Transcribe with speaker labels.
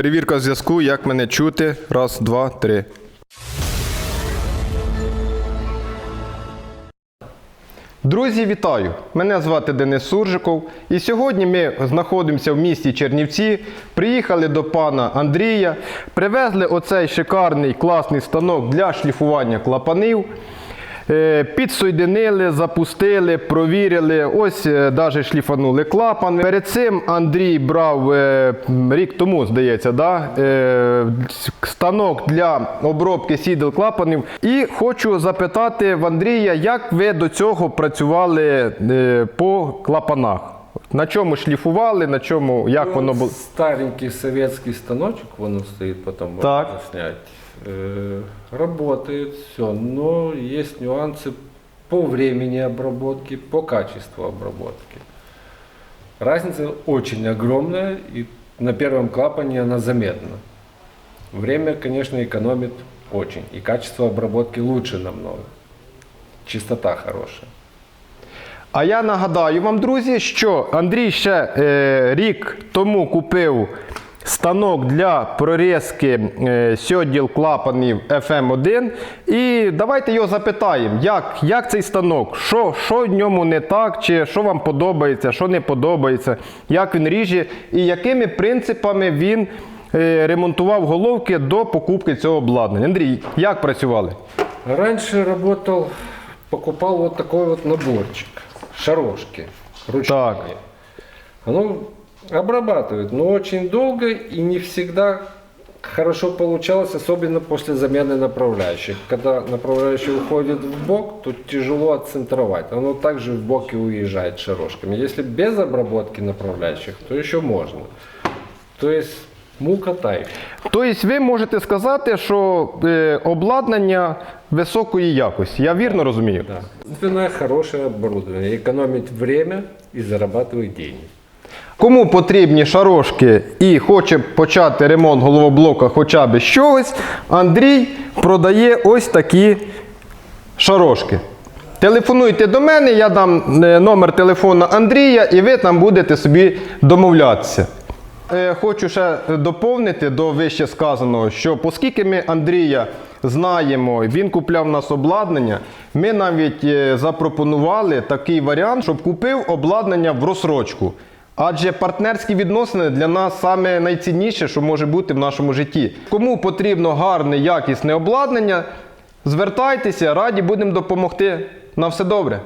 Speaker 1: Перевірка зв'язку, як мене чути. Раз, два, три. Друзі, вітаю! Мене звати Денис Суржиков. І сьогодні ми знаходимося в місті Чернівці. Приїхали до пана Андрія, привезли оцей шикарний класний станок для шліфування клапанів. Е, Підсоєдинили, запустили, провірили. Ось навіть шліфанули клапан. Перед цим Андрій брав е, рік тому, здається, да? е, станок для обробки сідел клапанів. І хочу запитати в Андрія, як ви до цього працювали е, по клапанах? На чому шліфували, на чому, як воно було?
Speaker 2: Старенький советский станочек, вон он стоит, потом
Speaker 1: Так.
Speaker 2: можно снять. Э, Работает все, но есть нюансы по времени обработки, по качеству обработки. Разница очень огромная, и на первом клапане она заметна. Время, конечно, экономит очень, и качество обработки лучше намного. Чистота хорошая.
Speaker 1: А я нагадаю вам, друзі, що Андрій ще е, рік тому купив станок для прорізки е, сьоділ клапанів FM1. І давайте його запитаємо, як, як цей станок, що, що в ньому не так, чи що вам подобається, що не подобається, як він ріже і якими принципами він е, ремонтував головки до покупки цього обладнання. Андрій, як працювали?
Speaker 2: Раньше работал, покупал вот такой вот наборчик, шарошки ручные.
Speaker 1: Так.
Speaker 2: Оно обрабатывает, но очень долго и не всегда хорошо получалось, особенно после замены направляющих. Когда направляющий уходит в бок, то тяжело отцентровать. Оно также в бок и уезжает шарошками. Если без обработки направляющих, то еще можно. То есть мука тайп.
Speaker 1: Тобто ви можете сказати, що е, обладнання високої якості. Я вірно розумію?
Speaker 2: Да. Единственное, хорошее оборудование. Экономит время и зарабатывает деньги.
Speaker 1: Кому потрібні шарошки і хоче почати ремонт головоблока хоча б з чогось, Андрій продає ось такі шарошки. Телефонуйте до мене, я дам е, номер телефону Андрія, і ви там будете собі домовлятися. Е, Хочу ще доповнити до вище сказаного, що оскільки ми Андрія знаємо, він купляв у нас обладнання, ми навіть е, запропонували такий варіант, щоб купив обладнання в розсрочку. Адже партнерські відносини для нас саме найцінніше, що може бути в нашому житті. Кому потрібно гарне, якісне обладнання, звертайтеся, раді будемо допомогти. На все добре.